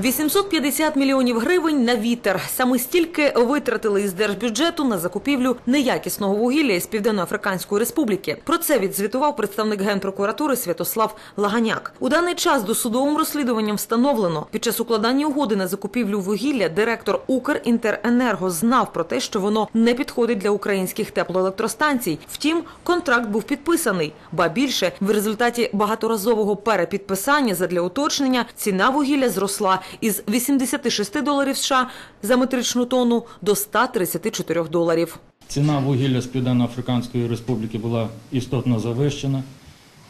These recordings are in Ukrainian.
850 мільйонів гривень на вітер. Саме стільки витратили із держбюджету на закупівлю неякісного вугілля із Південно-Африканської Республіки. Про це відзвітував представник генпрокуратури Святослав Лаганяк. У даний час досудовим розслідуванням встановлено, під час укладання угоди на закупівлю вугілля директор Укрінтеренерго знав про те, що воно не підходить для українських теплоелектростанцій. Втім, контракт був підписаний. Ба більше в результаті багаторазового перепідписання задля уточнення ціна вугілля зросла із 86 доларів США за метричну тонну до 134 доларів. Ціна вугілля з Південно-Африканської Республіки була істотно завищена.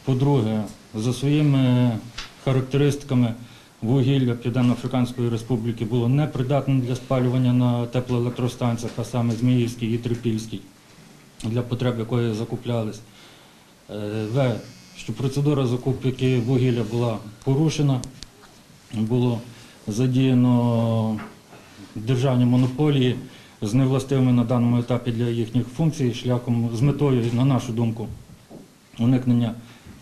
По-друге, за своїми характеристиками вугілля Південно-Африканської Республіки було непридатним для спалювання на теплоелектростанціях, а саме Зміївській і Трипільській, для потреб якої закуплялись. Е, В. Що процедура закупки вугілля була порушена, було задіяно державні монополії з невластивими на даному етапі для їхніх функцій, шляхом з метою, на нашу думку, уникнення,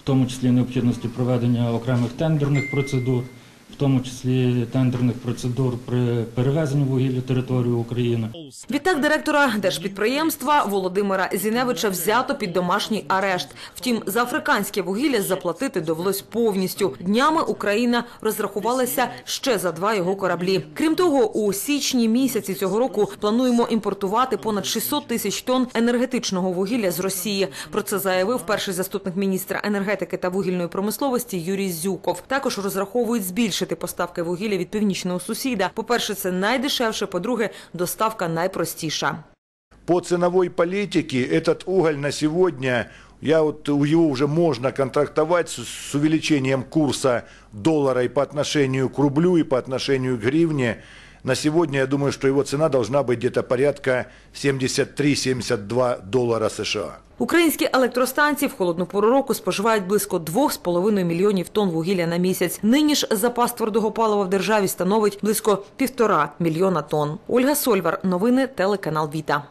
в тому числі необхідності проведення окремих тендерних процедур, в тому числі тендерних процедур при перевезенні вугілля території України. Відтак директора держпідприємства Володимира Зіневича взято під домашній арешт. Втім, за африканське вугілля заплатити довелось повністю. Днями Україна розрахувалася ще за два його кораблі. Крім того, у січні місяці цього року плануємо імпортувати понад 600 тисяч тонн енергетичного вугілля з Росії. Про це заявив перший заступник міністра енергетики та вугільної промисловості Юрій Зюков. Також розраховують збільшити поставки вугілля від північного сусіда. По-перше, це найдешевше. По-друге, доставка найпростіша. По ценовой политике этот уголь на сегодня, я вот, его уже можно контрактовать с, с увеличением курса доллара и по отношению к рублю, и по отношению к гривне. На сегодня я думаю, что его цена должна быть где-то порядка 73-72 доллара США. Українські електростанції в холодну пору року споживають близько 2,5 мільйонів тонн вугілля на місяць. Нині ж запас твердого палива в державі становить близько півтора мільйона тонн. Ольга Сольвар, новини телеканал Віта.